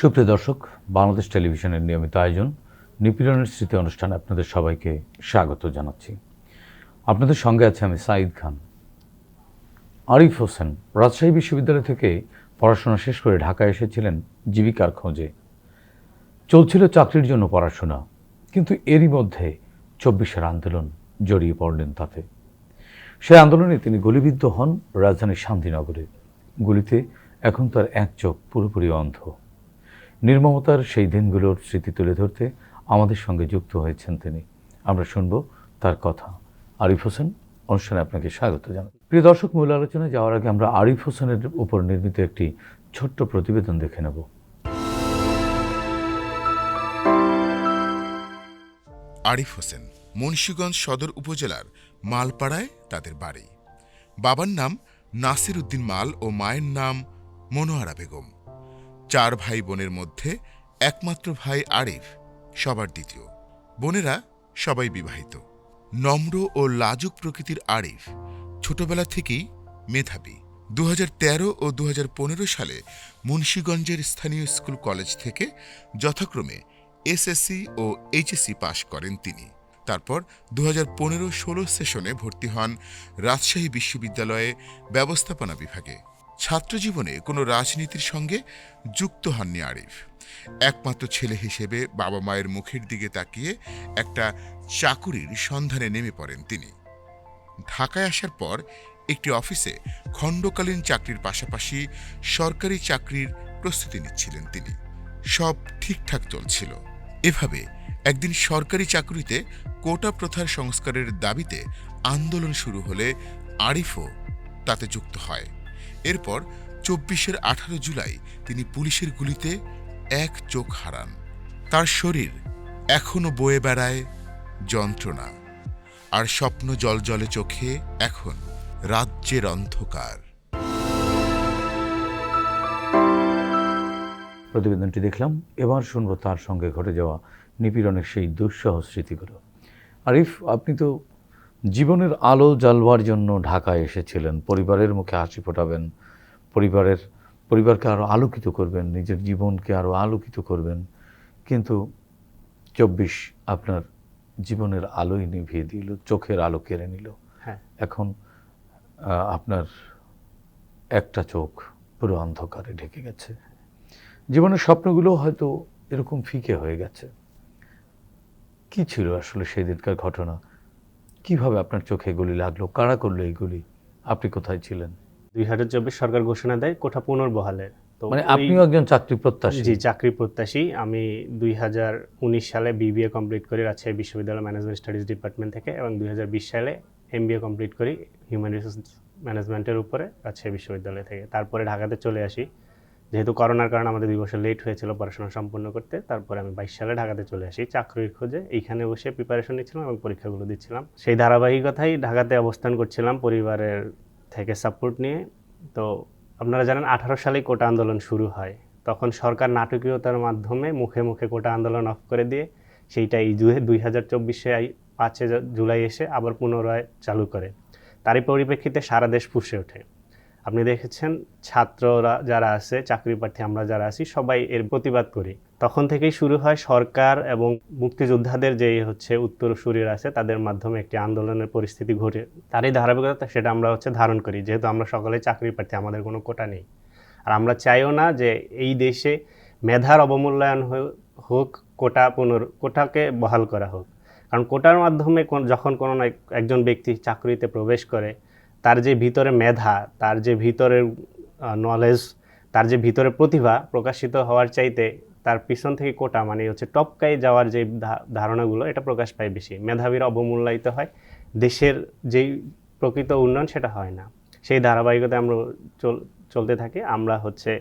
সুপ্রিয় দর্শক, বাংলাদেশ টেলিভিশনের নিয়মিত আয়োজন, নিপীড়নের স্মৃতি অনুষ্ঠানে আপনাদের সবাইকে স্বাগত জানাচ্ছি। আপনাদের সঙ্গে আছে আমি সাঈদ খান। আরিফ হোসেন রাজশাহী বিশ্ববিদ্যালয় থেকে পড়াশোনা শেষ করে ঢাকায় এসেছিলেন জীবিকার খোঁজে। চলছিল চাকরির জন্য পড়াশোনা, কিন্তু এরই মধ্যে চব্বিশের আন্দোলন জড়িয়ে পড়লেন তাতে। সেই আন্দোলনে তিনি গুলিবিদ্ধ হন রাজধানীর শান্তিনগরে। গুলিতে এখন তার এক চোখ পুরোপুরি অন্ধ। নির্মমতার সেই দিনগুলোর স্মৃতি তুলে ধরতে আমাদের সঙ্গে যুক্ত হয়েছেন তিনি। আমরা শুনব তার কথা। আরিফ হোসেন, অনুষ্ঠানে আপনাকে স্বাগত জানাই। প্রিয় দর্শক, মূল আলোচনায় যাওয়ার আগে আমরা আরিফ হোসেনের উপর নির্মিত একটি ছোট্ট প্রতিবেদন দেখে নেব। আরিফ হোসেন, মুন্সীগঞ্জ সদর উপজেলার মালপাড়ায় তাদের বাড়ি। বাবার নাম নাসির উদ্দিন মাল ও মায়ের নাম মনোয়ারা বেগম। চার ভাই বোনের মধ্যে একমাত্র ভাই আরিফ, সবার দ্বিতীয়। বোনেরা সবাই বিবাহিত। নম্র ও লাজুক প্রকৃতির আরিফ ছোটবেলা থেকেই মেধাবী। দু হাজার তেরো ও দু হাজার পনেরো সালে মুন্সীগঞ্জের স্থানীয় স্কুল কলেজ থেকে যথাক্রমে এসএসসি ও এইচএসসি পাশ করেন তিনি। তারপর দু হাজার পনেরো ষোলো সেশনে ভর্তি হন রাজশাহী বিশ্ববিদ্যালয়ে ব্যবস্থাপনা বিভাগে। ছাত্রজীবনে কোনো রাজনীতির সঙ্গে যুক্ত হননি আরিফ। একমাত্র ছেলে হিসেবে বাবা মায়ের মুখের দিকে তাকিয়ে একটা চাকুরির সন্ধানে নেমে পড়েন তিনি। ঢাকায় আসার পর একটি অফিসে খণ্ডকালীন চাকরির পাশাপাশি সরকারি চাকরির প্রস্তুতি নিচ্ছিলেন তিনি। সব ঠিকঠাক চলছিল। এভাবে একদিন সরকারি চাকরিতে কোটা প্রথার সংস্কারের দাবিতে আন্দোলন শুরু হলে আরিফও তাতে যুক্ত হয়। এরপর চব্বিশের আঠারো জুলাই তিনি পুলিশের গুলিতে এক চোখ হারান। তার শরীর এখনও বয়ে বেড়ায় যন্ত্রণা। আর স্বপ্ন জলজলে চোখে এখন রাজ্যের অন্ধকার। প্রতিবেদনটি দেখলাম, এবার শুনব তার সঙ্গে ঘটে যাওয়া নিপীড়নের সেই দুঃসহ স্মৃতিগুলো। আরিফ, আপনি তো জীবনের আলো জ্বালবার জন্য ঢাকায় এসেছিলেন। পরিবারের মুখে হাসি ফোটাবেন। পরিবারের পরিবারকে আরও আলোকিত করবেন। নিজের জীবনকে আরও আলোকিত করবেন। কিন্তু চব্বিশ আপনার জীবনের আলোই নিভিয়ে দিল চোখের আলো কেড়ে নিল। হ্যাঁ। এখন আপনার একটা চোখ পুরো অন্ধকারে ঢেকে গেছে। জীবনের স্বপ্নগুলো হয়তো এরকম ফিকে হয়ে গেছে। কি ছিল আসলে সেই দিনকার ঘটনা? কীভাবে আপনার চোখে এগুলি লাগল? কারা করল এইগুলি আপনি কোথায় ছিলেন? দুই হাজার চব্বিশ সরকার ঘোষণা দেয় কোঠা পুনর্বহালের। তো মানে আপনিও একজন চাকরি প্রত্যাশী? জি চাকরি প্রত্যাশী। আমি দুই হাজার উনিশ সালে বিবিএ কমপ্লিট করি রাজশাহী বিশ্ববিদ্যালয় ম্যানেজমেন্ট স্টাডিজ ডিপার্টমেন্ট থেকে এবং দুই হাজার বিশ সালে এমবিএ কমপ্লিট করি হিউম্যান রিসোর্স ম্যানেজমেন্টের উপরে রাজশাহী বিশ্ববিদ্যালয় থেকে। তারপরে ঢাকাতে চলে আসি। যেহেতু করোনার কারণে আমাদের দুই বছর লেট হয়েছিল পড়াশোনা সম্পূর্ণ করতে, তারপরে আমি বাইশ সালে ঢাকাতে চলে আসি। চাকরির খোঁজে এইখানে বসে প্রিপারেশন নিচ্ছিলাম এবং পরীক্ষাগুলো দিচ্ছিলাম। সেই ধারাবাহিকতাই ঢাকাতে অবস্থান করছিলাম পরিবারের থেকে সাপোর্ট নিয়ে। তো আপনারা জানেন আঠারো সালেই কোটা আন্দোলন শুরু হয়। তখন সরকার নাটকীয়তার মাধ্যমে মুখে মুখে কোটা আন্দোলন অফ করে দিয়ে সেইটা এই দুই হাজার চব্বিশে পাঁচে জুলাই এসে আবার পুনরায় চালু করে। তারই পরিপ্রেক্ষিতে সারা দেশ ফুসে ওঠে। আপনি দেখেছেন ছাত্ররা যারা আছে, চাকরি প্রার্থী আমরা যারা আছি, সবাই এর প্রতিবাদ করি। তখন থেকেই শুরু হয় সরকার এবং মুক্তিযোদ্ধাদের যে হচ্ছে উত্তরসূরিরা আছে, তাদের মাধ্যমে একটি আন্দোলনের পরিস্থিতি ঘটে। তারই ধারাবাহিকতা সেটা আমরা হচ্ছে ধারণ করি, যেহেতু আমরা সকলে চাকরি প্রার্থী, আমাদের কোনো কোটা নেই। আর আমরা চাইও না যে এই দেশে মেধার অবমূল্যায়ন হোক, কোটা পুনর, কোটাকে বহাল করা হোক। কারণ কোটার মাধ্যমে যখন কোনো একজন ব্যক্তি চাকরিতে প্রবেশ করে তার যে ভিতরে মেধা তার যে ভিতরের নলেজ তার যে ভিতরে প্রতিভা প্রকাশিত হওয়ার চাইতে তার পিছন থেকে কোটা মানে হচ্ছে টপকাই যাওয়ার যে ধারণাগুলো এটা প্রকাশ পায় বেশি। মেধাবীরা অবমূল্যায়িত হয়। দেশের যেই প্রকৃত উন্নয়ন সেটা হয় না। সেই ধারাবাহিকতায় আমরা চল চলতে থাকি। আমরা হচ্ছে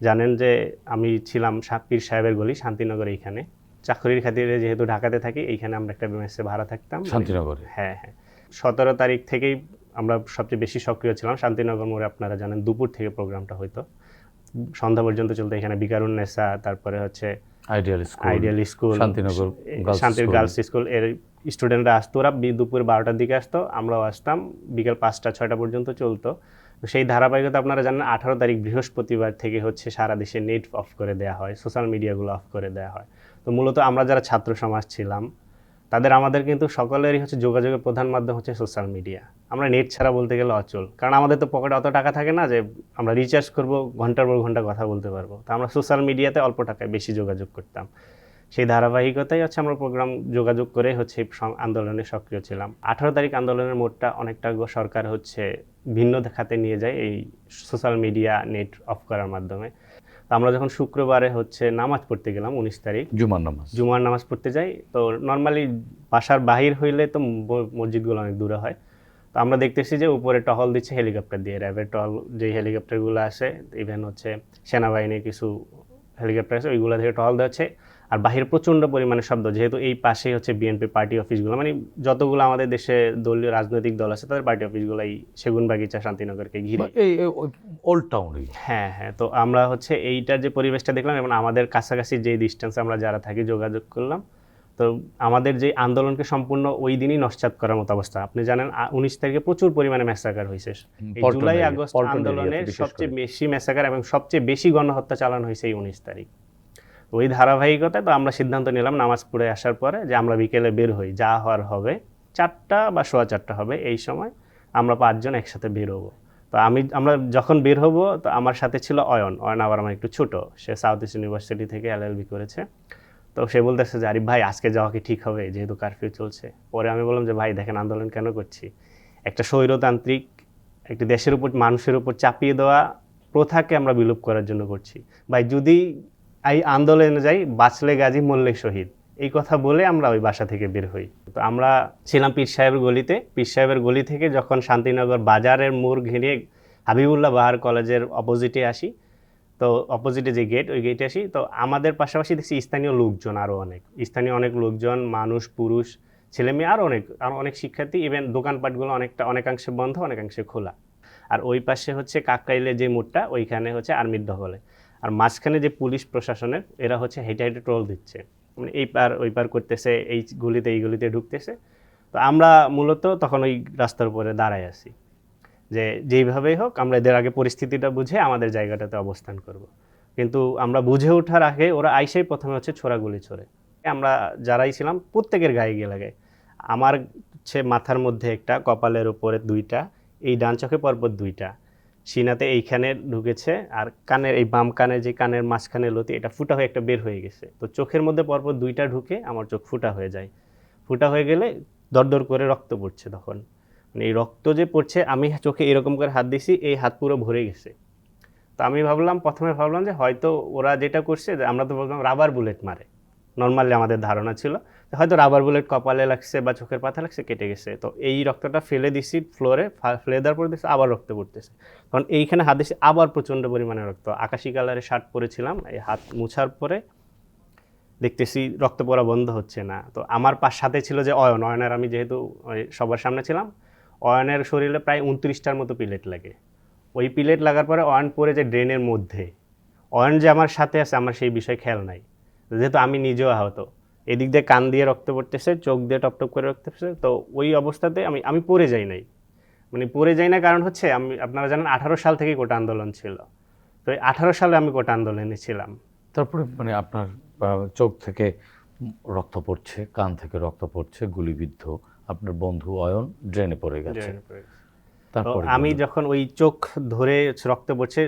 জানেন যে আমি ছিলাম সাপির সাহেবের গলি শান্তিনগর এইখানে। চাকরির খাতিরে যেহেতু ঢাকাতে থাকি এইখানে আমরা একটা মেসে ভাড়া থাকতাম। শান্তিনগরে? হ্যাঁ হ্যাঁ। সতেরো তারিখ থেকেই আমরা সবচেয়ে বেশি সক্রিয় ছিলাম শান্তিনগর মোড়ে আপনারা জানেন দুপুর থেকে প্রোগ্রামটা হয়তো সন্ধ্যা পর্যন্ত চলতো এখানে বিকারুন্নেসা তারপরে হচ্ছে ideal school ideal school Shantinagar শান্তির গার্লস স্কুলের স্টুডেন্টরা আসতো ওরা দুপুর বারোটার দিকে আসতো আমরাও আসতাম বিকেল পাঁচটা ছয়টা পর্যন্ত চলতো। সেই ধারাবাহিকতা আপনারা জানেন আঠারো তারিখ বৃহস্পতিবার থেকে হচ্ছে সারা দেশে নেট অফ করে দেওয়া হয় সোশ্যাল মিডিয়াগুলো অফ করে দেওয়া হয়। তো মূলত আমরা যারা ছাত্র সমাজ ছিলাম তাদের আমাদের কিন্তু সকলেরই হচ্ছে যোগাযোগের প্রধান মাধ্যম হচ্ছে সোশ্যাল মিডিয়া আমরা নেট ছাড়া বলতে গেলে অচল। কারণ আমাদের তো পকেটে অত টাকা থাকে না যে আমরা রিচার্জ করব, ঘণ্টার পর ঘণ্টা কথা বলতে পারব। তো আমরা সোশ্যাল মিডিয়াতে অল্প টাকায় বেশি যোগাযোগ করতাম। সেই ধারাবাহিকতাই হচ্ছে আমরা প্রোগ্রাম যোগাযোগ করে হচ্ছে আন্দোলনে সক্রিয় ছিলাম। আঠারো তারিখ আন্দোলনের মোড়টা অনেকটা সরকার হচ্ছে ভিন্ন খাতে নিয়ে যায় এই সোশ্যাল মিডিয়া নেট অফ করার মাধ্যমে। তো আমরা যখন শুক্রবারে হচ্ছে নামাজ পড়তে গেলাম উনিশ তারিখ জুমার নামাজ। জুমার নামাজ পড়তে যাই তো নর্মালি বাসার বাহির হইলে তো মসজিদগুলো অনেক দূরে হয়। তো আমরা দেখতেছি যে উপরে টহল দিচ্ছে হেলিকপ্টার দিয়ে র্যাবের টহল যে হেলিকপ্টারগুলো আসে ইভেন হচ্ছে সেনাবাহিনীর কিছু হেলিকপ্টার আছে ওইগুলো থেকে টহল দেওয়া হচ্ছে। আর বাহিরে প্রচণ্ড পরিমাণে শব্দ যেহেতু এই পাশেই হচ্ছে বিএনপি পার্টি অফিসগুলো মানে যতগুলো আমাদের দেশে দলীয় রাজনৈতিক দল আছে তাদের পার্টি অফিসগুলো এই সেগুন বাগিচা শান্তিনগরকে ঘিরে। এই ওল্ড টাউনই হ্যাঁ হ্যাঁ তো আমরা হচ্ছে এইটার যে পরিবেশটা দেখলাম এবং আমাদের কাছাকাছি যে ডিস্টেন্সে আমরা যারা থাকি যোগাযোগ করলাম তো আমাদের যে আন্দোলনকে সম্পূর্ণ ওই দিনই নস্যাৎ করার মতো অবস্থা। আপনি জানেন উনিশ তারিখে প্রচুর পরিমাণে ম্যাসাকার হয়েছে। জুলাই আগস্ট আন্দোলনের সবচেয়ে বেশি ম্যাসাকার এবং সবচেয়ে বেশি গণহত্যা চালানো হয়েছে এই উনিশ তারিখ। ওই ধারাবাহিকতায় তো আমরা সিদ্ধান্ত নিলাম নামাজ পড়ে আসার পরে যে আমরা বিকেলে বের হই, যা হওয়ার হবে। চারটা বা সোয়া চারটা হবে এই সময় আমরা পাঁচজন একসাথে বের হব। তো আমি, আমরা যখন বের হব, তো আমার সাথে ছিল অয়ন। অয়ন আবার আমার একটু ছোটো, সে সাউথ ইস্ট ইউনিভার্সিটি থেকে এলএলবি করেছে। তো সে বলতেছে যে আরিফ ভাই, আজকে যাওয়া কি ঠিক হবে? যেহেতু কারফিউ চলছে। পরে আমি বললাম যে, ভাই, দেখেন আন্দোলন কেন করছি? একটা স্বৈরতান্ত্রিক, একটি দেশের উপর, মানুষের উপর চাপিয়ে দেওয়া প্রথাকে আমরা বিলোপ করার জন্য করছি। ভাই, যদি এই আন্দোলনে যাই, বাঁচলে গাজী মরলে শহীদ। এই কথা বলে আমরা ওই বাসা থেকে বের হই। তো আমরা ছিলাম পীর সাহেবের গলিতে। পীর সাহেবের গলি থেকে যখন শান্তিনগর বাজারের মোড় ঘিরে হাবিবুল্লাহ বাহার কলেজের অপোজিটে আসি, তো অপোজিটে যে গেট ওই গেটে আসি, তো আমাদের পাশাপাশি দেখছি স্থানীয় লোকজন আরও অনেক। স্থানীয় অনেক লোকজন, মানুষ, পুরুষ ছেলে মেয়ে আরও অনেক আরও অনেক শিক্ষার্থী ইভেন দোকানপাটগুলো অনেকটা, অনেকাংশে বন্ধ, অনেকাংশে খোলা। আর ওই পাশে হচ্ছে কাকরাইলে যে মোড়টা, ওইখানে হচ্ছে আর্মির দখলে। আর মাঝখানে যে পুলিশ প্রশাসনের, এরা হচ্ছে হেঁটে হেঁটে ট্রোল দিচ্ছে। মানে এই পার, ওই পার করতেছে, এই গুলিতে এই গুলিতে ঢুকতেছে। তো আমরা মূলত তখন ওই রাস্তার উপরে দাঁড়ায় আছি। যে যেইভাবেই হোক, আমরা এদের আগে পরিস্থিতিটা বুঝে আমাদের জায়গাটাতে অবস্থান করব। কিন্তু আমরা বুঝে ওঠার আগে ওরা আইসেই প্রথমে হচ্ছে ছোড়াগুলি ছোড়ে। আমরা যারাই ছিলাম, প্রত্যেকের গায়ে গিয়ে লাগে। আমার হচ্ছে মাথার মধ্যে একটা, কপালের উপরে দুইটা, এই ডান চোখে পরপর দুইটা। সিনাতে এইখানে ঢুকেছে আর কানের, এই বাম কানের যে কানের মাঝখানে লতি, এটা ফুটা হয়ে একটা বের হয়ে গেছে। তো চোখের মধ্যে পরপর দুইটা ঢুকে আমার চোখ ফুটা হয়ে যায়। ফুটা হয়ে গেলে দরদর করে রক্ত পড়ছে তখন। মানে এই রক্ত যে পড়ছে, আমি চোখে এরকম করে হাত দিছি এই হাত পুরো ভরে গেছে। তো আমি ভাবলাম, প্রথমে ভাবলাম যে হয়তো ওরা যেটা করছে, আমরা তো বললাম রাবার বুলেট মারে। নর্মালি আমাদের ধারণা ছিল হয়তো রাবার বুলেট কপালে লাগছে বা চোখের পাতা লাগছে, কেটে গেছে। তো এই রক্তটা ফেলে দিছি ফ্লোরে ফেলে দেওয়ার পরে দিচ্ছি আবার রক্ত পড়তেছে। কারণ এইখানে হাত দিছি আবার প্রচণ্ড পরিমাণে রক্ত। আকাশি কালারের শার্ট পরেছিলাম, এই হাত মুছার পরে দেখতেছি রক্ত পড়া বন্ধ হচ্ছে না। তো আমার পাশ সাথে ছিল যে অয়ন। অয়নের আমি যেহেতু সবার সামনে ছিলাম, অয়নের শরীরে প্রায় উনত্রিশটার মতো পিলেট লাগে। ওই পিলেট লাগার পরে অয়ন পরে যে ড্রেনের মধ্যে। অয়ন যে আমার সাথে আছে, আমার সেই বিষয়ে খেয়াল নাই। যেহেতু আমি নিজেও আহত। এদিক দিয়ে কান দিয়ে রক্ত পড়তেছে চোখ দিয়ে টপ টপ করে রক্ত পড়তেছে তো ওই অবস্থাতে আমি আমি পড়ে যাই নাই। মানে পড়ে যাই না কারণ হচ্ছে আমি আপনারা জানেন আঠারো সাল থেকেই কোটা আন্দোলন ছিল। তো এই আঠারো সালে আমি কোটা আন্দোলনে ছিলাম। তারপরে মানে আপনার চোখ থেকে রক্ত পড়ছে কান থেকে রক্ত পড়ছে গুলিবিদ্ধ আপনার বন্ধু অয়ন ড্রেনে পড়ে গেছে। আমি যখন ওই চোখ ধরে রক্ত পড়ছে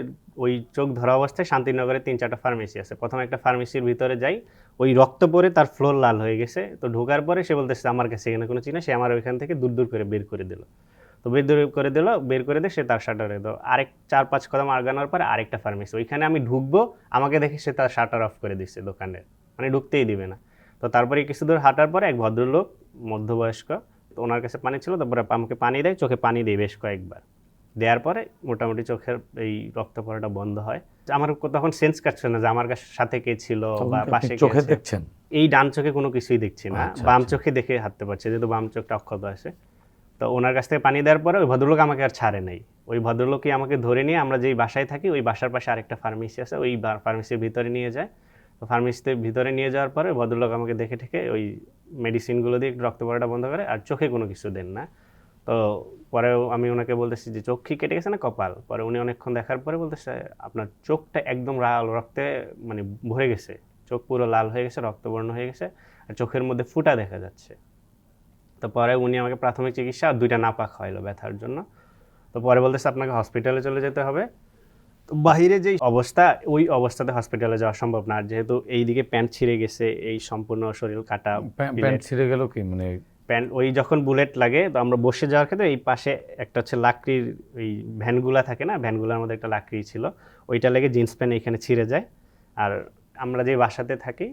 ওই চোখ ধরা অবস্থায় শান্তিনগরে তিন চারটা ফার্মেসি আছে। প্রথমে একটা ফার্মেসির ভিতরে যাই ওই রক্ত পরে তার ফ্লোর লাল হয়ে গেছে। তো ঢোকার পরে সে বলতেছে আমার কাছে এখানে কোনো চিনা সে আমার ওইখান থেকে দূর দূর করে বের করে দিল। তো বের দূর করে দিল বের করে দিয়ে সে তার শাটারে দিল আরেক চার পাঁচ কদম আগানোর পরে আরেকটা ফার্মেসি ওইখানে আমি ঢুকবো আমাকে দেখে সে তার শাটার অফ করে দিচ্ছে দোকানের মানে ঢুকতেই দিবে না। তো তারপরে কিছু দূর হাঁটার পরে এক ভদ্রলোক মধ্যবয়স্ক তো ওনার কাছে পানি ছিল তারপরে আমাকে পানি দেয় চোখে পানি দেয় বেশ কয়েকবার। দেওয়ার পরে মোটামুটি চোখের এই রক্ত পড়াটা বন্ধ হয়। আমার তখন সেন্স কাটছে না যে আমার কাছে সাথে কে ছিল বা পাশে চোখে দেখছেন? এই ডান চোখে কোনো কিছুই দেখছি না। আচ্ছা, বাম আচ্ছা। চোখে দেখে হাঁটতে পারছে যেহেতু বাম চোখটা অক্ষত আছে। তো ওনার কাছ থেকে পানি দেওয়ার পরে ওই ভদ্রলোক আমাকে আর ছাড়ে নাই। ওই ভদ্রলোকই আমাকে ধরে নিয়ে আমরা যেই বাসায় থাকি ওই বাসার পাশে আরেকটা ফার্মেসি আছে ওই ফার্মেসির ভিতরে নিয়ে যায়। তো ফার্মেসিতে ভিতরে নিয়ে যাওয়ার পরে ভদ্রলোক আমাকে দেখে ঠেকে ওই মেডিসিনগুলো দিয়ে রক্ত পড়াটা বন্ধ করে আর চোখে কোনো কিছু দেন না। তো পরেও আমি ওনাকে বলতেছি যে, চোখ কি কেটে গেছে না কপাল? পরে উনি অনেকক্ষণ দেখার পরে বলতেছে, আপনার চোখটা একদম লাল রক্তে মানে ভরে গেছে। চোখ পুরো লাল হয়ে গেছে, রক্তবর্ণ হয়ে গেছে আর চোখের মধ্যে ফুটা দেখা যাচ্ছে। তো পরে উনি আমাকে প্রাথমিক চিকিৎসা আর দুইটা নাপা খাওয়াইলো ব্যথার জন্য। তো পরে বলতেছে, আপনাকে হসপিটালে চলে যেতে হবে। বাহিরে যে অবস্থা ওই অবস্থাতে হসপিটালে যাওয়া সম্ভব না। যেহেতু এইদিকে প্যান্ট ছিঁড়ে গেছে এই সম্পূর্ণ শরীর কাটা প্যান্ট ছিঁড়ে গেল কি? মানে প্যান্ট ওই যখন বুলেট লাগে তো আমরা বসে যাওয়ার ক্ষেত্রে এই পাশে একটা হচ্ছে লাকড়ির ওই ভ্যানগুলা থাকে না? ভ্যানগুলোর মধ্যে একটা লাকড়ি ছিল। ওইটা লেগে জিন্স প্যান্ট এখানে ছিঁড়ে যায়। আর আমরা যে বাসাতে থাকি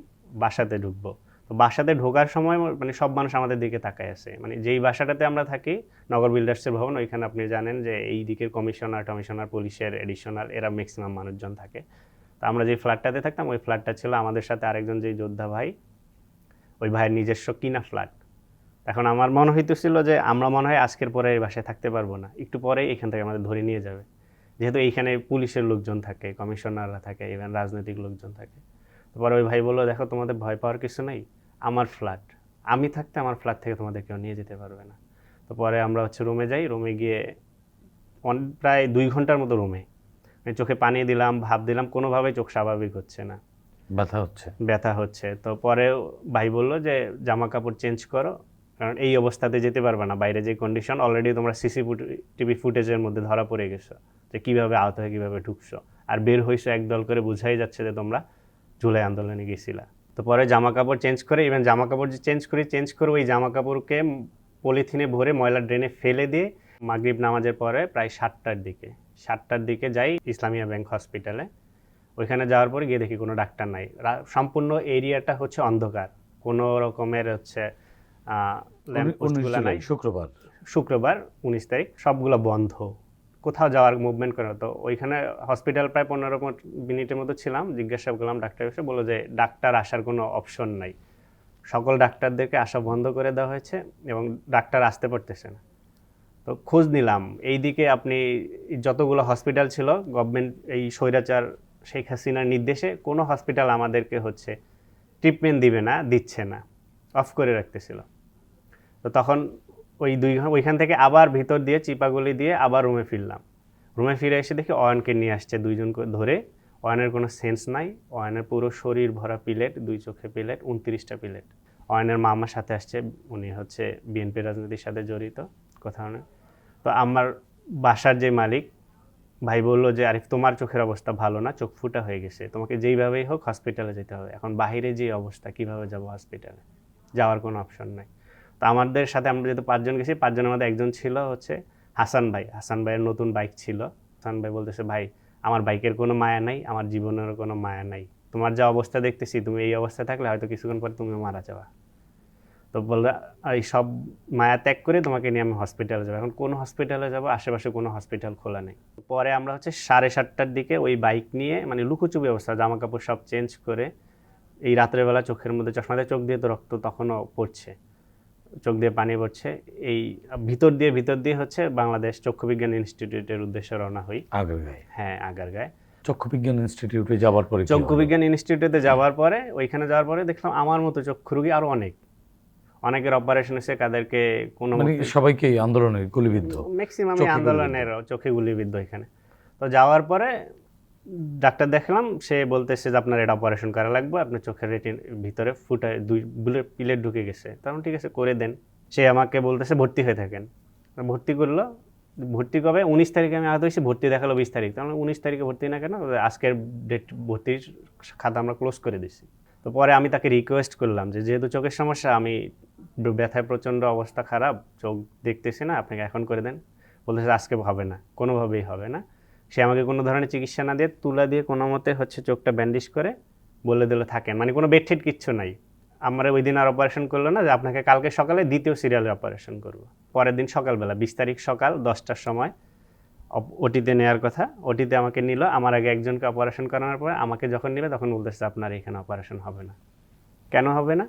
বাসাতে ঢুকবো। তো বাসাতে ঢোকার সময় মানে সব মানুষ আমাদের দিকে তাকায় আছে। মানে যেই বাসাটাতে আমরা থাকি, নগর বিল্ডার্সের ভবন, ওইখানে আপনি জানেন যে এই দিকের কমিশনার, টমিশনার, পুলিশের এডিশনাল এরা ম্যাক্সিমাম মানুষজন থাকে। তো আমরা যে ফ্ল্যাটটাতে থাকতাম, ওই ফ্ল্যাটটা ছিল আমাদের সাথে আরেকজন যে যোদ্ধা ভাই, ওই ভাইয়ের নিজস্ব কিনা ফ্ল্যাট। এখন আমার মনে হইতেছিল যে আমরা মনে হয় আজকের পরে এই বাসায় থাকতে পারব না। একটু পরেই এখান থেকে আমাদের ধরে নিয়ে যাবে। যেহেতু এইখানে পুলিশের লোকজন থাকে, কমিশনাররা থাকে ইভেন রাজনৈতিক লোকজন থাকে। তারপরে ওই ভাই বলল, দেখো, তোমাদের ভয় পাওয়ার কিছু নেই। আমার ফ্ল্যাট আমি থাকতে আমার ফ্ল্যাট থেকে তোমাদের কেউ নিয়ে যেতে পারবে না। তো পরে আমরা হচ্ছে রুমে যাই রুমে গিয়ে প্রায় দুই ঘণ্টার মতো রুমে চোখে পানি দিলাম ভাব দিলাম কোনোভাবেই চোখ স্বাভাবিক হচ্ছে না। ব্যথা হচ্ছে। ব্যথা হচ্ছে। তো পরে ভাই বলল যে জামা কাপড় চেঞ্জ করো কারণ এই অবস্থাতে যেতে পারবে না। বাইরে যে কন্ডিশন অলরেডি তোমরা সিসি টিভি ফুটেজের মধ্যে ধরা পড়ে গেছো। যে কীভাবে আহত হয়ে কীভাবে ঢুকছো। আর বের হয়েছো একদল করে বোঝাই যাচ্ছে যে তোমরা জুলাই আন্দোলনে গেছিলা। তো পরে জামা কাপড় চেঞ্জ করে ইভেন জামা কাপড় যে চেঞ্জ করি চেঞ্জ করে ওই জামা কাপড়কে পলিথিনে ভরে ময়লা ড্রেনে ফেলে দিয়ে মাগরিব নামাজের পরে প্রায় সাতটার দিকে সাতটার দিকে যাই ইসলামিয়া ব্যাংক হসপিটালে ওইখানে যাওয়ার পরে গিয়ে দেখি কোনো ডাক্তার নাই। সম্পূর্ণ এরিয়াটা হচ্ছে অন্ধকার। কোনো রকমের হচ্ছে নাই। শুক্রবার। শুক্রবার উনিশ তারিখ সবগুলো বন্ধ। কোথাও যাওয়ার মুভমেন্ট করে। তো ওইখানে হসপিটাল প্রায় পনেরো পনেরো মিনিটের মতো ছিলাম। জিজ্ঞাসা করলাম, ডাক্তার এসে বলল যে, ডাক্তার আসার কোনো অপশন নাই। সকল ডাক্তারদেরকে আসা বন্ধ করে দেওয়া হয়েছে এবং ডাক্তার আসতে পারতেছে না। তো খোঁজ নিলাম। এই দিকে আপনি যতগুলো হসপিটাল ছিল গভর্নমেন্ট এই স্বৈরাচার শেখ হাসিনার নির্দেশে কোনো হসপিটাল আমাদেরকে হচ্ছে ট্রিটমেন্ট দিবে না, দিচ্ছে না। অফ করে রাখতেছিল। তো তখন ওই দুই ওইখান থেকে আবার ভিতর দিয়ে চিপাগুলি দিয়ে আবার রুমে ফিরলাম। রুমে ফিরে এসে দেখি অয়নকে নিয়ে আসছে দুইজন ধরে। অয়নের কোনো সেন্স নাই। অয়নের পুরো শরীর ভরা পিলেট দুই চোখে পিলেট উনত্রিশটা পিলেট অয়নের মামার সাথে আসছে, উনি হচ্ছে বিএনপি রাজনীতির সাথে জড়িত কোথাও না তো আমার বাসার যে মালিক, ভাই বলল যে, আরিফ, তোমার চোখের অবস্থা ভালো না, চোখ ফুটা হয়ে গেছে। তোমাকে যেইভাবেই হোক হসপিটালে যেতে হবে। এখন বাইরে যে অবস্থা, কীভাবে যাব হসপিটালে যাওয়ার কোনো অপশন নাই। তো আমাদের সাথে আমরা যেহেতু পাঁচজন গেছি, পাঁচজনের মধ্যে একজন ছিল হচ্ছে হাসান ভাই। হাসান ভাইয়ের নতুন বাইক ছিল। হাসান ভাই বলতেছে, ভাই, আমার বাইকের কোনো মায়া নাই, আমার জীবনের কোনো মায়া নাই। তোমার যা অবস্থা দেখতেছি, তুমি এই অবস্থায় থাকলে হয়তো কিছুক্ষণ পরে তুমি মারা যাবা। তো বলল, এই সব মায়া ত্যাগ করে তোমাকে নিয়ে আমি হসপিটালে যাব। এখন কোন হসপিটালে যাব? আশেপাশে কোনো হসপিটাল খোলা নেই। পরে আমরা হচ্ছে সাড়ে সাতটার দিকে ওই বাইক নিয়ে মানে লুকোচুপি অবস্থা জামা কাপড় সব চেঞ্জ করে এই রাত্রেবেলা চোখের মধ্যে চশমাতে চোখ দিয়ে তো রক্ত তখনও পড়ছে। চোখ দিয়ে পানি পড়ছে। এই ভিতর দিয়ে ভিতর দিয়ে হচ্ছে বাংলাদেশ চক্ষু বিজ্ঞান ইনস্টিটিউটের উদ্দেশ্যে রওনা হই। আগারগাঁয়ে? হ্যাঁ আগারগায়। চক্ষু বিজ্ঞান ইনস্টিটিউটে যাবার পরে কি চক্ষু বিজ্ঞান ইনস্টিটিউটে যাওয়ার পরে ওইখানে যাওয়ার পরে দেখলাম আমার মতো চক্ষু রোগী আরও অনেক। অনেকের অপারেশন হয়েছে কাদেরকে কোনো মানে সবাইকে এই আন্দোলনে গুলিবিদ্ধ? ম্যাক্সিমাম আন্দোলনের চোখে গুলিবিদ্ধ এখানে। তো যাওয়ার পরে ডাক্তার দেখলাম, সে বলতেছে যে আপনার এটা অপারেশন করা লাগবে, আপনার চোখের রেটিন ভিতরে ফুটে দুই বুলেট পিলেট ঢুকে গেছে। তখন ঠিক আছে, করে দেন। সে আমাকে বলতেছে ভর্তি হয়ে থাকেন। ভর্তি করল, ভর্তি কবে? উনিশ তারিখে আমি আহত হয়েছি, ভর্তি দেখাল বিশ তারিখ। তাহলে উনিশ তারিখে ভর্তি না কেন? আজকের ডেট ভর্তির খাতা আমরা ক্লোজ করে দিছি তো পরে আমি তাকে রিকোয়েস্ট করলাম যে, যেহেতু চোখের সমস্যা, আমি ব্যথায় প্রচণ্ড অবস্থা খারাপ, চোখ দেখতেছি না, আপনাকে এখন করে দেন। বলতেছে, আজকে হবে না, কোনোভাবেই হবে না। সে আমাকে কোনো ধরনের চিকিৎসা না দিয়ে তুলা দিয়ে কোনো মতে হচ্ছে চোখটা ব্যান্ডেজ করে বলে দিল থাকেন। মানে কোনো বেডশিট কিচ্ছু নাই। আমরা ওই দিন আর অপারেশন করল না যে আপনাকে কালকে সকালে দ্বিতীয় সিরিয়ালে অপারেশন করব। পরের দিন সকালবেলা, বিশ তারিখ সকাল দশটার সময় ওটিতে নেওয়ার কথা। ওটিতে আমাকে নিল। আমার আগে একজনকে অপারেশন করানোর পরে আমাকে যখন নেবে তখন বলতেছে, আপনার এখানে অপারেশন হবে না। কেন হবে না?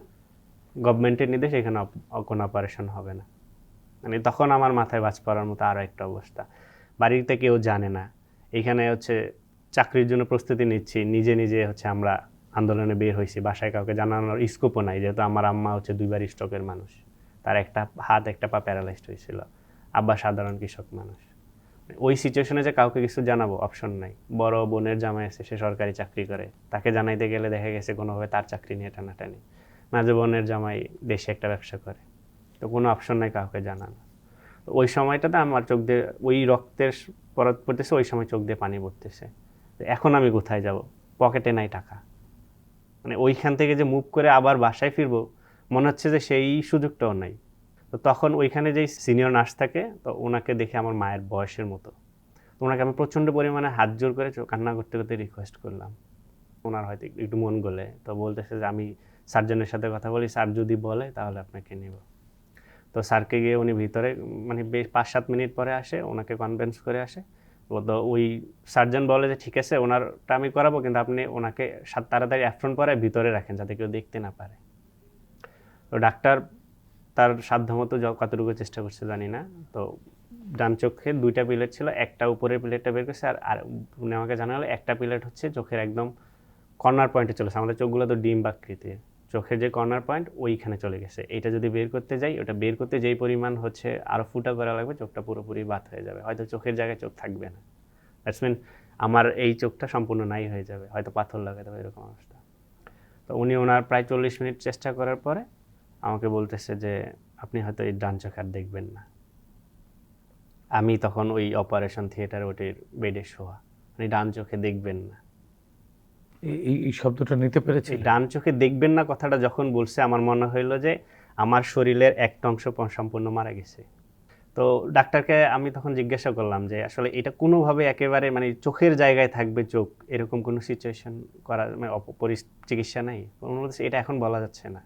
গভর্নমেন্টের নির্দেশ, এখানে কোনো অপারেশন হবে না। মানে তখন আমার মাথায় বাজ পড়ার মতো আরও একটা অবস্থা। বাড়িতে কেউ জানে না। এখানে হচ্ছে চাকরির জন্য প্রস্তুতি নিচ্ছি, নিজে নিজে হচ্ছে আমরা আন্দোলনে বের হয়েছি, বাসায় কাউকে জানানোর স্কোপও নাই, যেহেতু আমার আম্মা হচ্ছে দুইবার স্ট্রোকের মানুষ, তার একটা হাত, একটা পা প্যারালাইজড হয়েছিল, আব্বা সাধারণ কৃষক মানুষ। ওই সিচুয়েশনে যে কাউকে কিছু জানাব অপশন নাই। বড় বোনের জামাই আছে, সে সরকারি চাকরি করে, তাকে জানাইতে গেলে দেখা গেছে কোনোভাবে তার চাকরি নিয়ে টানাটানি। মাঝে বোনের জামাই দেশে একটা ব্যবসা করে, তো কোনো অপশন নাই কাউকে জানানো ওই সময়টাতে আমার চোখ দিয়ে, ওই রক্তের পড়তেছে, ওই সময় চোখ দিয়ে পানি পড়তেছে। এখন আমি কোথায় যাব? পকেটে নাই টাকা। মানে ওইখান থেকে যে মুভ করে আবার বাসায় ফিরবো, মনে হচ্ছে যে সেই সুযোগটাও নাই। তো তখন ওইখানে যেই সিনিয়র নার্স থাকে, তো ওনাকে দেখে আমার মায়ের বয়সের মতো। ওনাকে আমি প্রচণ্ড পরিমাণে হাত জোর করে কান্না করতে করতে রিকোয়েস্ট করলাম। ওনার হয়তো একটু মন গলে, তো বলতেছে যে আমি সার্জনের সাথে কথা বলি স্যার যদি বলে তাহলে আপনাকে নেব। তো স্যারকে গিয়ে উনি ভিতরে মানে বেশ পাঁচ সাত মিনিট পরে আসে, ওনাকে কনভিন্স করে আসে। ও তো ওই সার্জন বলে যে, ঠিক আছে, ওনারটা আমি করাবো, কিন্তু আপনি ওনাকে সাত তাড়াতাড়ি অ্যাফ্রন পরে ভিতরে রাখেন, যাতে কেউ দেখতে না পারে। তো ডাক্তার তার সাধ্যমতো কতটুকু চেষ্টা করছে জানি না। তো ডান চোখে দুইটা প্লেট ছিল, একটা উপরের প্লেটটা বের করছে, আর আর উনি আমাকে জানালো, একটা প্লেট হচ্ছে চোখের একদম কর্নার পয়েন্টে চলেছে। আমাদের চোখগুলো তো ডিম বাকৃতির চোখের যে কর্নার পয়েন্ট ওইখানে চলে গেছে। এটা যদি বের করতে যাই, ওটা বের করতে যেই পরিমাণ হচ্ছে আরও ফুটা করা লাগবে, চোখটা পুরোপুরি বাদ হয়ে যাবে। হয়তো চোখের জায়গায় চোখ থাকবে না। দ্যাটস মিন আমার এই চোখটা সম্পূর্ণ নাই হয়ে যাবে। হয়তো পাথর লাগাতে হবে, এরকম অবস্থা। তো উনি ওনার প্রায় চল্লিশ মিনিট চেষ্টা করার পরে আমাকে বলতেছে যে, আপনি হয়তো এই ডান চোখ আর দেখবেন না। আমি তখন ওই অপারেশন থিয়েটার ওটির বেডে শোয়া। মানে ডান চোখে দেখবেন না। এই- এই শব্দটা নিতে পেরেছি। ডান চোখে দেখবেন না কথাটা যখন বলছে, আমার মনে হইল যে আমার শরীরের একটা অংশ সম্পূর্ণ মারা গেছে। তো ডাক্তারকে আমি তখন জিজ্ঞাসা করলাম যে, আসলে এটা কোনোভাবে একেবারে মানে চোখের জায়গায় থাকবে চোখ? এরকম কোনো সিচুয়েশন করার মানে অপ- পরি- চিকিৎসা নেই এটা এখন বলা যাচ্ছে না।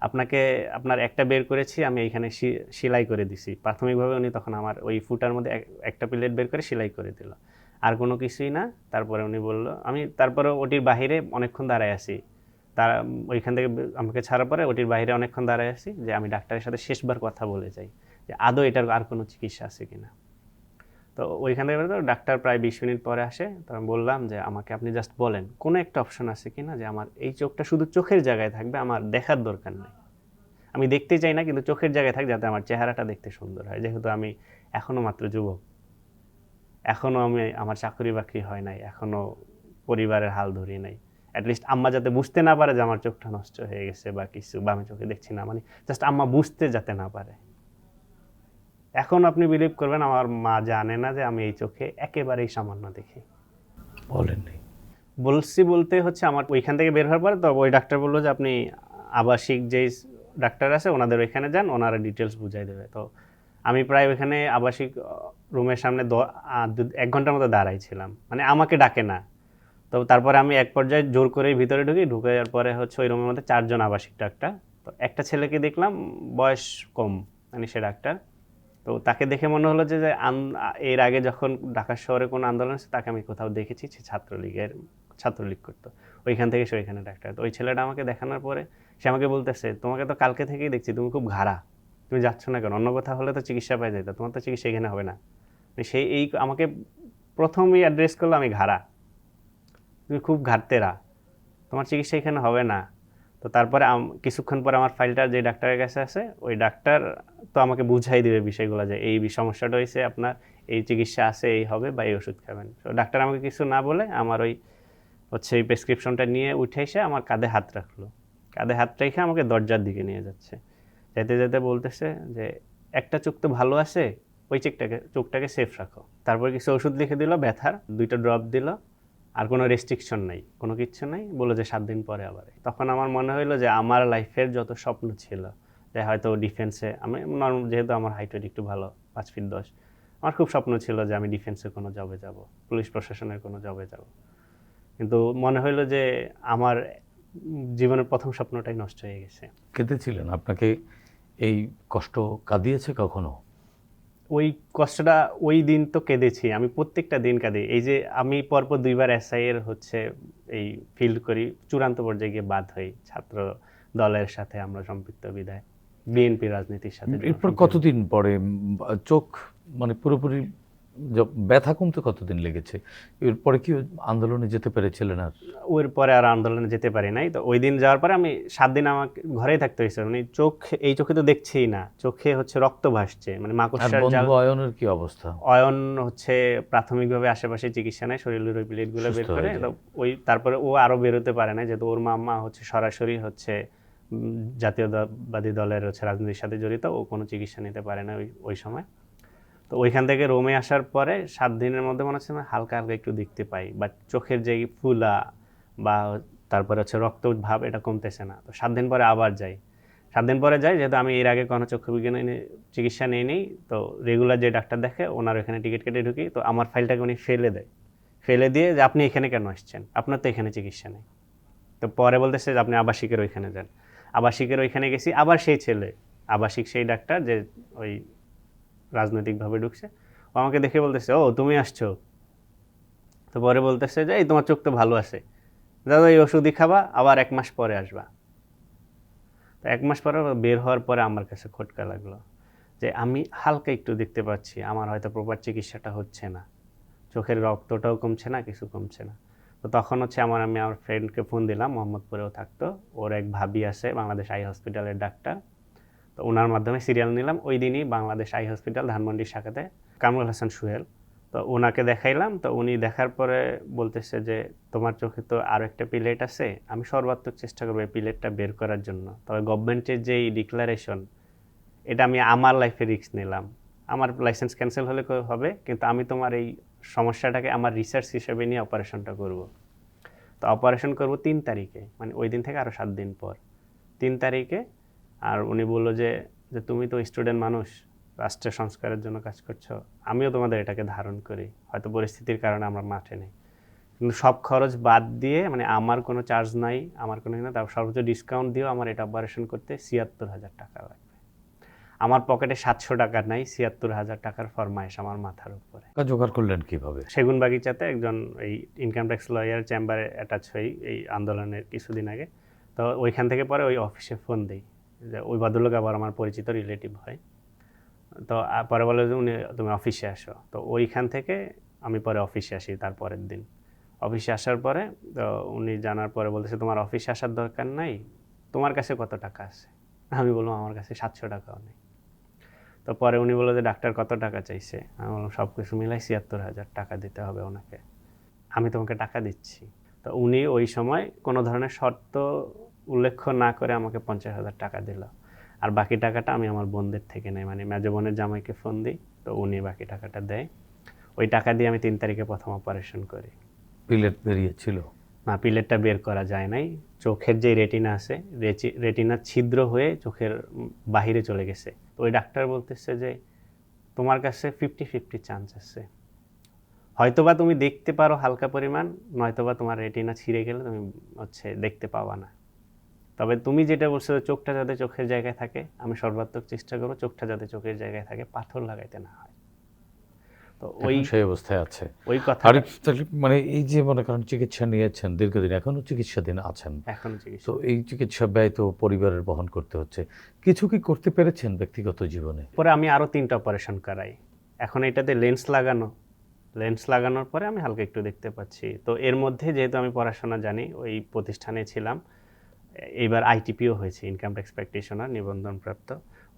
আপনাকে, আপনার একটা বের করেছি, আমি এইখানে সি- সেলাই করে দিছি। প্রাথমিকভাবে উনি তখন আমার ওই ফুটার মধ্যে একটা প্লেট বের করে সেলাই করে দিল। আর কোনো কিছুই না। তারপরে উনি বলল, আমি তারপরে ওটির বাহিরে অনেকক্ষণ দাঁড়ায় আছি। তার, ওইখান থেকে আমাকে ছাড়ার পরে ওটির বাইরে অনেকক্ষণ দাঁড়ায় আছি যে আমি ডাক্তারের সাথে শেষবার কথা বলে যাই যে আদৌ এটার আর কোনো চিকিৎসা আছে কিনা? তো ওইখান থেকে বেরোতে ডাক্তার প্রায় বিশ মিনিট পরে আসে। তো আমি বললাম যে, আমাকে আপনি জাস্ট বলেন, কোনো একটা অপশন আছে কি না যে আমার এই চোখটা শুধু চোখের জায়গায় থাকবে, আমার দেখার দরকার নেই। আমি দেখতে চাই না, কিন্তু চোখের জায়গায় থাক যাতে আমার চেহারাটা দেখতে সুন্দর হয়। যেহেতু আমি এখনও মাত্র যুবক। এখনও আমি আমার চাকরি বাকরি হয় নাই এখনও পরিবারের হাল ধরি নাই। অ্যাটলিস্ট আম্মা যাতে বুঝতে না পারে যে আমার চোখটা নষ্ট হয়ে গেছে বা কিছু বা আমি চোখে দেখছি না মানে জাস্ট আম্মা বুঝতে যাতে না পারে। এখন আপনি বিলিভ করবেন আমার মা জানে না যে আমি এই চোখে একেবারেই সামান্য দেখি। বলেননি বলছি বলতে হচ্ছে আমার ওইখান থেকে বের হওয়ার পরে তো ওই ডাক্তার বলল যে আপনি আবাসিক যেই ডাক্তার আছে ওনাদের ওইখানে যান ওনারা ডিটেলস বুঝাই দেবে। তো আমি প্রায় ওইখানে আবাসিক রুমের সামনে এক ঘণ্টার মতো দাঁড়াই ছিলাম মানে আমাকে ডাকে না। তো তারপরে আমি এক পর্যায়ে জোর করেই ভিতরে ঢুকি, ঢুকে যাওয়ার পরে হচ্ছে ওই রুমের মধ্যে চারজন আবাসিক ডাক্তার। তো একটা ছেলেকে দেখলাম, বয়স কম মানে সে ডাক্তার। তো তাকে দেখে মনে হলো যে এর আগে যখন ঢাকা শহরে কোনো আন্দোলন হচ্ছে তাকে আমি কোথাও দেখেছি, সে ছাত্রলীগের, ছাত্রলীগ করতো। ওইখান থেকে সে ওইখানে ডাক্তার। তো ওই ছেলেটা আমাকে দেখানোর পরে সে আমাকে বলতেছে, তোমাকে তো কালকে থেকেই দেখছি, তুমি খুব ঘাড়া। তুমি যাচ্ছ না কেন? অন্য কোথাও হলে তো চিকিৎসা পাই যেত, তোমার তো চিকিৎসা এখানে হবে না। সেই এই আমাকে প্রথমেই অ্যাড্রেস করল আমি ঘাড়া। তুমি খুব ঘাটতেরা তোমার চিকিৎসা এখানে হবে না। তো তারপরে কিছুক্ষণ পরে আমার ফাইলটা যে ডাক্তারের কাছে আছে, ওই ডাক্তার তো আমাকে বুঝাই দিবে বিষয়গুলো যে এই সমস্যাটা হয়েছে আপনার, এই চিকিৎসা আছে, এই হবে বা এই ওষুধ খাবেন। তো ডাক্তার আমাকে কিছু না বলে আমার ওই হচ্ছে এই প্রেসক্রিপশনটা নিয়ে উঠে এসে আমার কাঁধে হাত রাখল। কাঁধে হাত রেখে আমাকে দরজার দিকে নিয়ে যাচ্ছে। যেতে যেতে বলতেছে যে, একটা চোখ তো ভালো আছে ওই চোখটাকে চোখটাকে সেফ রাখো। তারপর কিছু ওষুধ লিখে দিল, ব্যথার, দুইটা ড্রপ দিল, আর কোনো রেস্ট্রিকশন নাই, কোনো কিচ্ছু নাই, বলল যে সাত দিন পরে আবার। তখন আমার মনে হইল যে আমার লাইফের যত স্বপ্ন ছিল, যে হয়তো ডিফেন্সে আমি নর্মাল যেহেতু আমার হাইট ওয়েট একটু ভালো, পাঁচ ফিট দশ, আমার খুব স্বপ্ন ছিল যে আমি ডিফেন্সে কোনো জবে যাব, পুলিশ প্রশাসনের কোনো জবে যাব। কিন্তু মনে হইল যে আমার জীবনের প্রথম স্বপ্নটাই নষ্ট হয়ে গেছে। কেঁদেছিলেন? আপনাকে এই কষ্ট কাঁদিয়েছে কখনো? ওই কষ্টটা ওই দিন তো কেঁদেছি আমি প্রত্যেকটা দিন কাঁদি এই যে আমি পরপর দুইবার এসআই এর হচ্ছে এই ফিল্ড করি চূড়ান্ত পর্যায়ে গিয়ে বাদ হই ছাত্র দলের সাথে আমরা সম্পৃক্ত বিদায় বিএনপি রাজনীতির সাথে এরপর কতদিন পরে চোখ মানে পুরোপুরি ব্যথা কমতে কতদিন লেগেছে? এরপরে কি আন্দোলনে যেতে পেরেছিলেন আর? ওর পরে আর আন্দোলনে যেতে পারি নাই। তো ওই দিন যাওয়ার পরে আমি সাত দিন আমাকে ঘরেই থাকতে হয়েছে। মানে চোখ এই চোখে তো দেখছেই না। চোখে হচ্ছে রক্ত ভাসছে। মানে মাকড়সার জাল অয়নের কি অবস্থা? অয়ন হচ্ছে প্রাথমিকভাবে আশেপাশে চিকিৎসা নেয় শরীরের ওই প্লেটগুলো বের করে। ওই তারপরে ও আরও বেরোতে পারে না যেহেতু ওর মাম্মা হচ্ছে সরাসরি হচ্ছে জাতীয়তাবাদী দলের হচ্ছে রাজনীতির সাথে জড়িত। ও কোনো চিকিৎসা নিতে পারে না ওই ওই সময়। তো ওইখান থেকে রোমে আসার পরে সাত দিনের মধ্যে মনে হচ্ছে হালকা হালকা একটু দেখতে পাই বা চোখের যে ফুলা বা তারপরে হচ্ছে রক্ত ভাব এটা কমতেছে না। তো সাত দিন পরে আবার যাই। সাত দিন পরে যাই, যেহেতু আমি এর আগে কোনো চক্ষু বিজ্ঞানে চিকিৎসা নিয়ে নিই, তো রেগুলার যে ডাক্তার দেখে ওনার এখানে টিকিট কেটে ঢুকি, তো আমার ফাইলটাকে উনি ফেলে দেয়। ফেলে দিয়ে যে আপনি এখানে কেন আসছেন? আপনার তো এখানে চিকিৎসা নেই। তো পরে বলতেছে যে আপনি আবাসিকের ওইখানে যান। আবাসিকের ওইখানে গেছি, আবার সেই ছেলে, আবাসিক সেই ডাক্তার যে ওই রাজনৈতিকভাবে ঢুকছে। ও আমাকে দেখে বলতেছে, ও, তুমি আসছো? তো পরে বলতেছে যে, এই তোমার চোখ তো ভালো আছে। দাদা এই ওষুধই খাবা, আবার এক মাস পরে আসবা। তো এক মাস পরে বের হওয়ার পরে আমার কাছে খটকা লাগল যে, আমি হালকা একটু দেখতে পাচ্ছি, আমার হয়তো প্রপার চিকিৎসাটা হচ্ছে না। চোখের রক্তটাও কমছে না, কিছু কমছে না। তো তখন হচ্ছে আমার, আমি আমার ফ্রেন্ডকে ফোন দিলাম, মোহাম্মদপুরেও থাকতো। ওর এক ভাবি আছে, বাংলাদেশ আই হসপিটালের ডাক্তার। তো ওনার মাধ্যমে সিরিয়াল নিলাম। ওই দিনই বাংলাদেশ আই হসপিটাল ধানমন্ডির শাখাতে কামরুল হাসান সুহেল। তো ওনাকে দেখাইলাম, তো উনি দেখার পরে বলতেছে যে, তোমার চোখে তো আরও একটা পিলেট আছে, আমি সর্বাত্মক চেষ্টা করব এই পিলেটটা বের করার জন্য। তবে গভর্নমেন্টের যেই ডিক্লারেশন এটা আমি আমার লাইফে রিস্ক নিলাম। আমার লাইসেন্স ক্যান্সেল হলে হবে, কিন্তু আমি তোমার এই সমস্যাটাকে আমার রিসার্চ হিসেবে নিয়ে অপারেশনটা করব। তো অপারেশন করব তিন তারিখে মানে ওই দিন থেকে আরও সাত দিন পর। তিন তারিখে আর উনি বলল যে যে তুমি তো স্টুডেন্ট মানুষ রাষ্ট্রের সংস্কারের জন্য কাজ করছ আমিও তোমাদের এটাকে ধারণ করি। হয়তো পরিস্থিতির কারণে আমরা মাঠে নেই। কিন্তু সব খরচ বাদ দিয়ে মানে আমার কোনো চার্জ নাই আমার কোনো না তার সর্বোচ্চ ডিসকাউন্ট দিয়েও আমার এটা অপারেশন করতে ছিয়াত্তর হাজার টাকা লাগবে। আমার পকেটে সাতশো টাকা নাই ছিয়াত্তর হাজার টাকার ফরমাইশ আমার মাথার উপরে। জোগাড় করলেন কীভাবে? সেগুন বাগিচাতে একজন এই ইনকাম ট্যাক্স লয়ার চেম্বারে অ্যাটাচ হই এই আন্দোলনের কিছুদিন আগে। তো ওইখান থেকে পরে ওই অফিসে ফোন দিই। যে ওই ভদ্রলোক আবার আমার পরিচিত রিলেটিভ হয়। তো পরে বলে যে উনি, তুমি অফিসে আসো। তো ওইখান থেকে আমি পরে অফিসে আসি তার পরের দিন। অফিসে আসার পরে, তো উনি জানার পরে বলতেছে, তোমার অফিসে আসার দরকার নাই, তোমার কাছে কত টাকা আছে? আমি বললাম, আমার কাছে সাতশো টাকাও নেই। তো পরে উনি বলল যে, ডাক্তার কত টাকা চাইছে? আমি বললাম, সব কিছু মিলাই ছিয়াত্তর হাজার টাকা দিতে হবে ওনাকে। আমি তোমাকে টাকা দিচ্ছি। তো উনি ওই সময় কোনো ধরনের শর্ত উল্লেখ না করে আমাকে পঞ্চাশ হাজার টাকা দিল। আর বাকি টাকাটা আমি আমার বোনদের থেকে নেই। মানে মেজো বোনের জামাইকে ফোন দিই তো উনি বাকি টাকাটা দেয়। ওই টাকা দিয়ে আমি তিন তারিখে প্রথম অপারেশন করি। পিলেট বেরিয়েছিল না পিলেটটা বের করা যায় নাই। চোখের যে রেটিনা আছে রেটিনা ছিদ্র হয়ে চোখের বাহিরে চলে গেছে। তো ওই ডাক্তার বলতেছে যে তোমার কাছে ফিফটি ফিফটি চান্স আছে। হয়তোবা তুমি দেখতে পারো হালকা পরিমাণ নয়তোবা তোমার রেটিনা ছিঁড়ে গেলে তুমি হচ্ছে দেখতে পাবা না। তবে তুমি যেটা বলছো চোখটা যাতে চোখের জায়গায় থাকে আমি সর্বাত্মক চেষ্টা করব চোখটা যাতে চোখের জায়গায় থাকে পাথর লাগাইতে না হয়। তো ওই সেই অবস্থায় আছে। ওই কথা মানে এই যে মনে করেন চিকিৎসা নিয়েছেন দীর্ঘদিন এখনও চিকিৎসাধীন আছেন। এখন চিকিৎসা তো এই চিকিৎসা ব্যয় তো পরিবারের বহন করতে হচ্ছে। কিছু কি করতে পেরেছেন ব্যক্তিগত জীবনে? পরে আমি আরও তিনটা অপারেশন করাই। এখন এটাতে লেন্স লাগানো। লেন্স লাগানোর পরে আমি হালকা একটু দেখতে পাচ্ছি। তো এর মধ্যে যেহেতু আমি পড়াশোনা জানি ওই প্রতিষ্ঠানে ছিলাম এইবার আইটিপিও হয়েছে ইনকাম ট্যাক্স প্র্যাকটিশনার নিবন্ধনপ্রাপ্ত।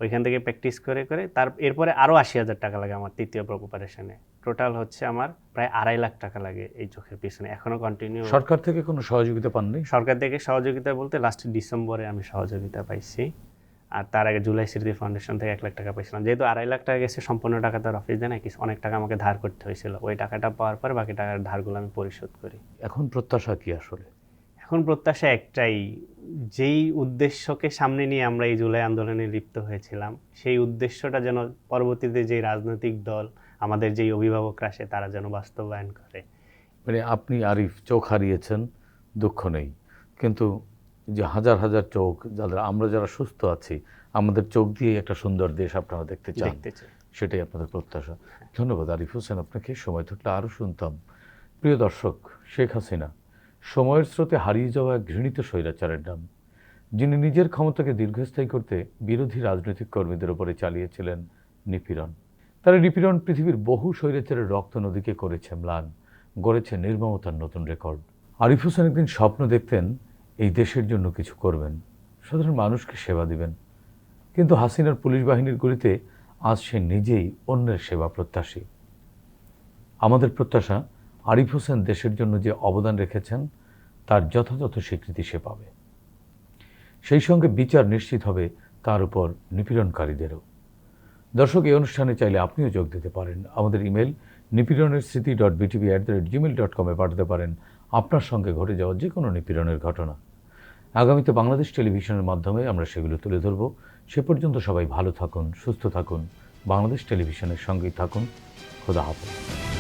ওইখান থেকে প্র্যাকটিস করে করে তার এরপরে আরও আশি হাজার টাকা লাগে আমার তৃতীয় অপারেশনে টোটাল হচ্ছে আমার প্রায় আড়াই লাখ টাকা লাগে এই চোখের পিছনে। এখনও কন্টিনিউ সরকার থেকে কোনো সহযোগিতা পাননি? সরকার থেকে সহযোগিতা বলতে লাস্ট ডিসেম্বরে আমি সহযোগিতা পাইছি। আর তার আগে জুলাই স্মৃতি ফাউন্ডেশন থেকে এক লাখ টাকা পাইছিলাম। যেহেতু আড়াই লাখ টাকা গেছে সম্পূর্ণ টাকা তার অফিস দেয় না কিছু অনেক টাকা আমাকে ধার করতে হয়েছিল। ওই টাকাটা পাওয়ার পর বাকি টাকার ধারগুলো আমি পরিশোধ করি। এখন প্রত্যাশা কি আসলে? এখন প্রত্যাশা একটাই যেই উদ্দেশ্যকে সামনে নিয়ে আমরা এই জুলাই আন্দোলনে লিপ্ত হয়েছিলাম সেই উদ্দেশ্যটা যেন পরবর্তীতে যে রাজনৈতিক দল আমাদের যেই অভিভাবকরা আসে তারা যেন বাস্তবায়ন করে। মানে আপনি আরিফ চোখ হারিয়েছেন দুঃখ নেই। কিন্তু যে হাজার হাজার চোখ যাদের আমরা যারা সুস্থ আছি আমাদের চোখ দিয়ে একটা সুন্দর দেশ আপনারা দেখতে চান। সেটাই আপনাদের প্রত্যাশা। ধন্যবাদ আরিফ হোসেন আপনাকে সময় থাকলে আরও শুনতাম। প্রিয় দর্শক শেখ হাসিনা সময়ের স্রোতে হারিয়ে যাওয়া এক ঘৃণিত স্বৈরাচারের নাম, যিনি নিজের ক্ষমতাকে দীর্ঘস্থায়ী করতে বিরোধী রাজনৈতিক কর্মীদের উপরে চালিয়েছিলেন নিপীড়ন। তারা নিপীড়ন পৃথিবীর বহু স্বৈরাচারের রক্ত নদীকে করেছে ম্লান, গড়েছে নির্মমতার নতুন রেকর্ড। আরিফ হোসেন একদিন স্বপ্ন দেখতেন, এই দেশের জন্য কিছু করবেন, সাধারণ মানুষকে সেবা দিবেন। কিন্তু হাসিনার পুলিশ বাহিনীর গুলিতে আজ সে নিজেই অন্যের সেবা প্রত্যাশী। আমাদের প্রত্যাশা আরিফ হোসেন দেশের জন্য যে অবদান রেখেছেন, তার যথাযথ স্বীকৃতি সে পাবে। সেই সঙ্গে বিচার নিশ্চিত হবে তার উপর নিপীড়নকারীদেরও। দর্শক, এই অনুষ্ঠানে চাইলে আপনিও যোগ দিতে পারেন। আমাদের ইমেল নিপীড়নের স্মৃতি dot BTV at the rate Gmail dot কমে পাঠাতে পারেন। আপনার সঙ্গে ঘটে যাওয়া যে কোনো নিপীড়নের ঘটনা। আগামীতে বাংলাদেশ টেলিভিশনের মাধ্যমে আমরা সেগুলো তুলে ধরব। সে পর্যন্ত সবাই ভালো থাকুন, সুস্থ থাকুন। বাংলাদেশ টেলিভিশনের সঙ্গেই থাকুন। খোদা হাফেজ।